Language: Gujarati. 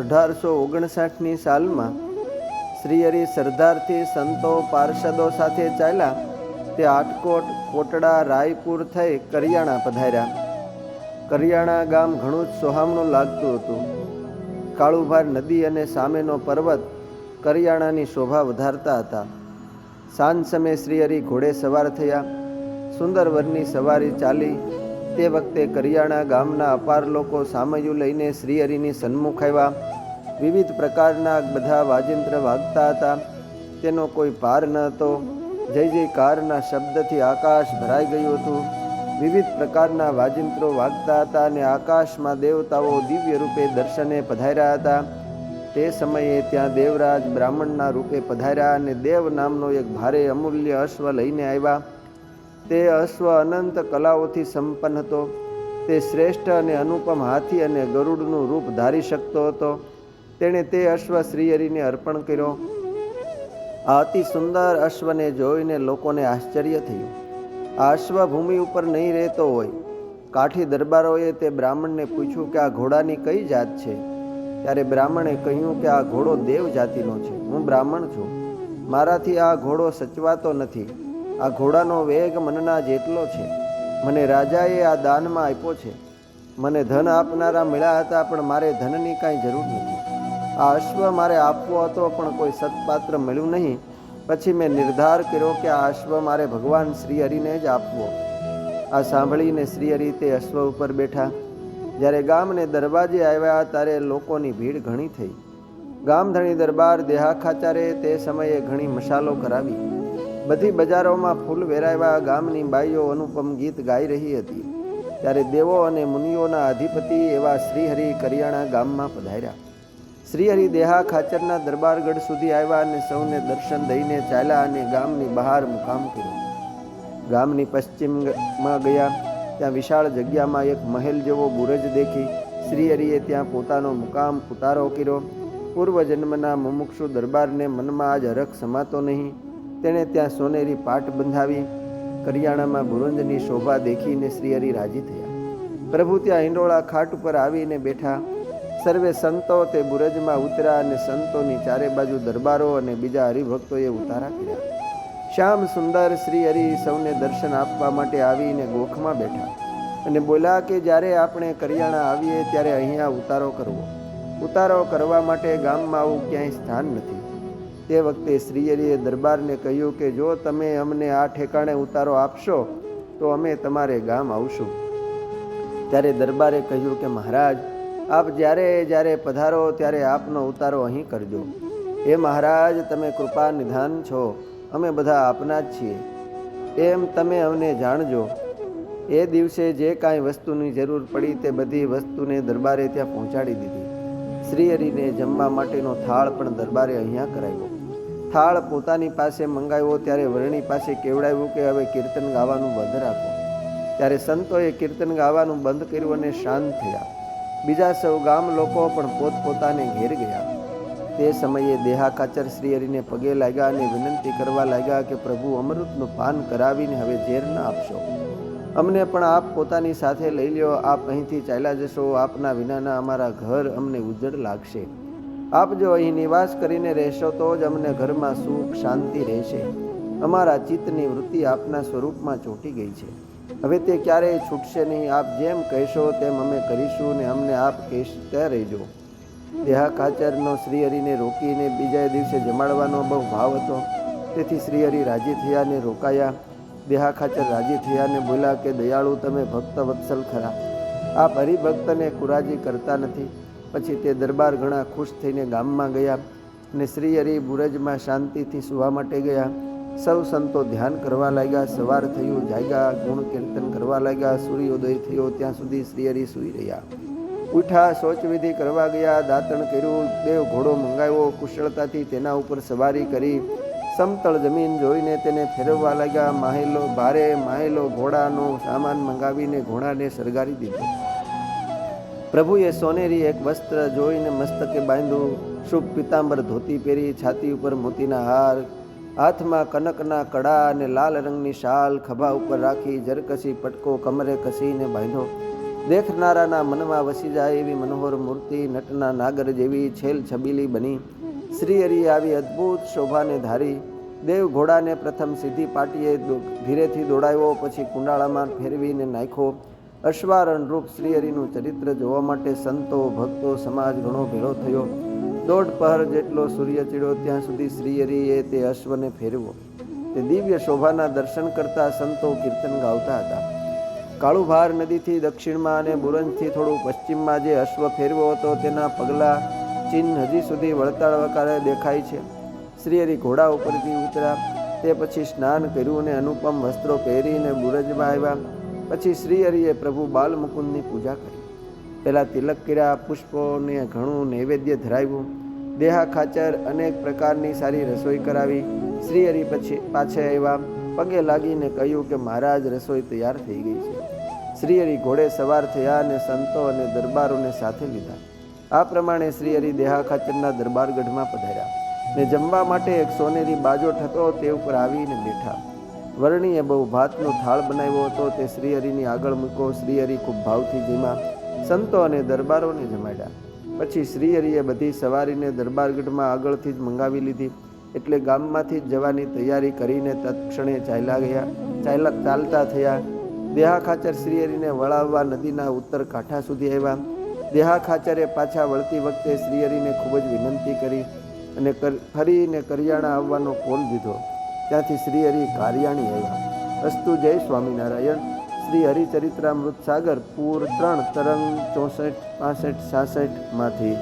અઢારસો ઓગણસાઠની સાલમાં શ્રી હરિ સરદારથી સંતો પાર્ષદો સાથે ચાલ્યા, તે આટકોટ કોટડા રાયપુર થઈ કરિયાણા પધાર્યા. કરિયાણા ગામ ઘણું જ સોહામણું લાગતું હતું. કાળુભાર નદી અને સામેનો પર્વત કરિયાણાની શોભા વધારતા હતા. સાંજ સમયે શ્રી હરિ ઘોડે સવાર થયા. સુંદર વરની સવારી ચાલી તે વખતે કરિયાણા ગામના અપાર લોકો સામયું લઈને શ્રીહરિની સન્મુખ આવ્યા. વિવિધ પ્રકારના બધા વાજિંત્ર વાગતા હતા. તેનો કોઈ પાર ન હતો. જય જયકારના શબ્દથી આકાશ ભરાઈ ગયું હતું. વિવિધ પ્રકારના વાજિંત્રો વાગતા હતા અને આકાશમાં દેવતાઓ દિવ્ય રૂપે દર્શને પધાર્યા હતા. તે સમયે ત્યાં દેવરાજ બ્રાહ્મણના રૂપે પધાર્યા અને દેવ નામનો એક ભારે અમૂલ્ય અશ્વ લઈને આવ્યા. તે અશ્વ અનંત કલાઓથી સંપન્ન હતો. તે શ્રેષ્ઠ અને અનુપમ હાથી અને ગરુડનું રૂપ ધારી શકતો હતો. તેણે તે અશ્વ શ્રીહરિને અર્પણ કર્યો. આ અતિ સુંદર અશ્વને જોઈને લોકોને આશ્ચર્ય થયું. આ અશ્વ ભૂમિ ઉપર નહીં રહેતો હોય. કાઠી દરબારોએ તે બ્રાહ્મણને પૂછ્યું કે આ ઘોડાની કઈ જાત છે? ત્યારે બ્રાહ્મણે કહ્યું કે આ ઘોડો દેવ જાતિનો છે. હું બ્રાહ્મણ છું. મારાથી આ ઘોડો સચવાતો નથી. આ ઘોડાનો વેગ મનના જેટલો છે. મને રાજાએ આ દાનમાં આપ્યો છે. મને ધન આપનારા મળ્યા હતા, પણ મારે ધનની કાંઈ જરૂર નથી. આ અશ્વ મારે આપવો હતો, પણ કોઈ સત્પાત્ર મળ્યું નહીં. પછી મેં નિર્ધાર કર્યો કે આ અશ્વ મારે ભગવાન શ્રી હરિને જ આપવો. આ સાંભળીને શ્રી હરિ તે અશ્વ ઉપર બેઠા. જ્યારે ગામને દરવાજે આવ્યા, ત્યારે લોકોની ભીડ ઘણી થઈ. ગામધણી દરબાર દેહાખાચારે તે સમયે ઘણી મશાલો કરાવી. બધી બજારોમાં ફૂલ વેરાવ્યા ગામની બાઈઓ અનુપમ ગીત ગાઈ રહી હતી. ત્યારે દેવો અને મુનિઓના અધિપતિ એવા શ્રીહરિ કરિયાણા ગામમાં પધાર્યા. શ્રીહરિ દેહા ખાચરના દરબારગઢ સુધી આવ્યા અને સૌને દર્શન દઈને ચાલ્યા અને ગામની બહાર મુકામ કર્યો. ગામની પશ્ચિમમાં ગયા, ત્યાં વિશાળ જગ્યામાં એક મહેલ જેવો બુરજ દેખી શ્રીહરિએ ત્યાં પોતાનો મુકામ ઉતારો કર્યો. પૂર્વજન્મના મુમુક્ષુ દરબારને મનમાં આજ હરખ સમાતો નહીં. તેણે ત્યાં સોનેરી પાટ બંધાવી, કરિયાણામાં બુરંજની શોભા દેખીને શ્રીહરિ રાજી થયા. પ્રભુ ત્યાં હિંડોળા ખાટ ઉપર આવીને બેઠા. સર્વે સંતો તે બુરજમાં ઉતર્યા અને સંતોની ચારે બાજુ દરબારો અને બીજા હરિભક્તોએ ઉતારા કર્યા. શ્યામ સુંદર શ્રી હરિ સૌને દર્શન આપવા માટે આવીને ગોખમાં બેઠા અને બોલ્યા કે જ્યારે આપણે કરિયાણા આવીએ ત્યારે અહીંયા ઉતારો કરવો. ઉતારો કરવા માટે ગામમાં આવું ક્યાંય સ્થાન નથી. તે વખતે શ્રીહરિએ દરબારને કહ્યું કે, જો તમે અમને આ ઠેકાણે ઉતારો આપશો, તો અમે તમારે ગામ આવશું. ત્યારે દરબારે કહ્યું કે, મહારાજ, આપ જ્યારે જ્યારે પધારો ત્યારે આપનો ઉતારો અહીં કરજો. એ મહારાજ, તમે કૃપા નિધાન છો. અમે બધા આપના જ છીએ. એમ તમે અમને જાણજો. એ દિવસે જે કાંઈ વસ્તુની જરૂર પડી તે બધી વસ્તુને દરબારે ત્યાં પહોંચાડી દીધી. શ્રીહરિને જમવા માટેનો થાળ પણ દરબારે અહીંયા કરાવ્યો. થાળ પોતાની પાસે મંગાવ્યો ત્યારે વરણી પાસે કેવડાવ્યું કે હવે કીર્તન ગાવાનું બંધ રાખો. ત્યારે સંતોએ કીર્તન ગાવાનું બંધ કર્યું અને શાંત થયા. બીજા સૌ ગામ લોકો પણ પોતપોતાને ઘેર ગયા. તે સમયે દેહાકાચર શ્રીહરિને પગે લાગ્યા અને વિનંતી કરવા લાગ્યા કે પ્રભુ અમૃતનું પાન કરાવીને હવે ઝેર ન આપશો. અમને પણ આપ પોતાની સાથે લઈ લ્યો, આપ અહીંથી ચાલ્યા જશો, આપના વિનાના અમારા ઘર અમને ઉજ્જડ લાગશે. આપ જો અહીં નિવાસ કરીને રહેશો તો જ અમને ઘરમાં સુખ, શાંતિ રહેશે. અમારા ચિત્તની વૃત્તિ આપના સ્વરૂપમાં ચોંટી ગઈ છે. હવે તે ક્યારેય છૂટશે નહીં. આપ જેમ કહેશો તેમ અમે કરીશું ને અમને આપ કહેતા રહેજો. દેહા કાચરનો શ્રીહરિને રોકીને બીજા દિવસે જમાડવાનો બહુ ભાવ હતો. તેથી શ્રીહરિ રાજી થયા ને રોકાયા. દેહા ખાચર રાજી થયા ને બોલ્યા કે, દયાળુ, તમે ભક્ત વત્સલ ખરા. આપ હરિભક્તને કુરાજી કરતા નથી. પછી તે દરબાર ઘણા ખુશ થઈને ગામમાં ગયા અને શ્રીહરિ બુરજમાં શાંતિથી સુવા માટે ગયા. સૌ સંતો ધ્યાન કરવા લાગ્યા, સવાર થયું, જાગ્યા, ગુણ કીર્તન કરવા લાગ્યા, સૂર્યોદય થયો, ત્યાં સુધી શ્રીહરિ સૂઈ રહ્યા. ઉઠા શૌચવિધિ કરવા ગયા, દાંતણ કર્યું, દેવ ઘોડો મંગાવ્યો, કુશળતાથી તેના ઉપર સવારી કરી. સમતળ જમીન જોઈને તેને ફેરવવા લાગ્યા, માહેલો ભારે માહેલો ઘોડાનો સામાન મંગાવીને ઘોડાને સળગારી દીધો. પ્રભુએ સોનેરી એક વસ્ત્ર જોઈને મસ્તકે બાંધ્યું. શુભ પિતાંબર ધોતી પહેરી, છાતી ઉપર મોતીના હાર, હાથમાં કનકના કડા અને લાલ રંગની શાલ, ખભા ઉપર રાખી જરકસી પટકો કમરે કસીને બાંધ્યો. દેખનારાના મનમાં વસી જાય એવી મનોહર મૂર્તિ નટના નાગર જેવી છેલ છબીલી બની. શ્રી હરિએ આવી અદ્ભુત શોભાને ધારી. દેવ ઘોડાને પ્રથમ સીધી પાટીએ ધીરેથી દોડાવ્યો, પછી કુંડાળામાં ફેરવીને નાખ્યો. અશ્વારણ રૂપ શ્રીહરિનું ચરિત્ર જોવા માટે સંતો, ભક્તો, સમાજ ઘણો ભેળો થયો. દોઢ પહર જેટલો સૂર્ય ચીડ્યો, ત્યાં સુધી શ્રીહરિએ તે અશ્વને ફેરવો તે દિવ્ય શોભાના દર્શન કરતા સંતો કીર્તન ગાવતા હતા. કાળુભાર નદીથી દક્ષિણમાં અને બુરંજથી થોડું પશ્ચિમમાં જે અશ્વ ફેરવો હતો, તેના પગલાં ચિહ્ન હજી સુધી વળતાળ વકારે દેખાય છે. શ્રીહરિ ઘોડા ઉપરથી ઉતર્યા. તે પછી સ્નાન કર્યું અને અનુપમ વસ્ત્રો પહેરીને બુરજમાં આવ્યા. પછી શ્રી હરિએ પ્રભુ બાલમુકુંદની પૂજા કરી. પહેલાં તિલક કર્યા, પુષ્પોને ઘણું નૈવેદ્ય ધરાવ્યું. દેહા ખાચર અનેક પ્રકારની સારી રસોઈ કરાવી. શ્રી હરિ પછી પાછા આવ્યા. પગે લાગીને કહ્યું કે મહારાજ, રસોઈ તૈયાર થઈ ગઈ છે. શ્રી હરિ ઘોડે સવાર થયા અને સંતો અને દરબારોને સાથે લીધા. આ પ્રમાણે શ્રી હરિ દેહા ખાચરના દરબારગઢમાં પધાર્યા. ને જમવા માટે એક સોનેરી બાજો થતો તે ઉપર આવીને બેઠા. વર્ણીએ બહુ ભાતનો થાળ બનાવ્યો હતો. તે શ્રીહરિની આગળ મૂકો. શ્રીહરિ ખૂબ ભાવથી જીમા સંતો અને દરબારોને જમાડ્યા. પછી શ્રીહરિએ બધી સવારીને દરબારગઢમાં આગળથી જ મંગાવી લીધી. એટલે ગામમાંથી જ જવાની તૈયારી કરીને તત્ક્ષણે ચાલ્યા ગયા. ચાલ્યા ચાલતા થયા. દેહા ખાચર શ્રીહરિને વળાવવા નદીના ઉત્તર કાંઠા સુધી આવ્યા. દેહા ખાચરે પાછા વળતી વખતે શ્રીહરિને ખૂબ જ વિનંતી કરી અને ફરીને કરિયાણા આવવાનો કોલ દીધો. ત્યાંથી શ્રી હરિ કારિયાણી આવ્યા. અસ્તુ જય સ્વામિનારાયણ. શ્રી હરિચરિત્રામૃત સાગર, પૂર ત્રણ, તરંગ ચોસઠ, પાસઠ, સાસઠમાંથી.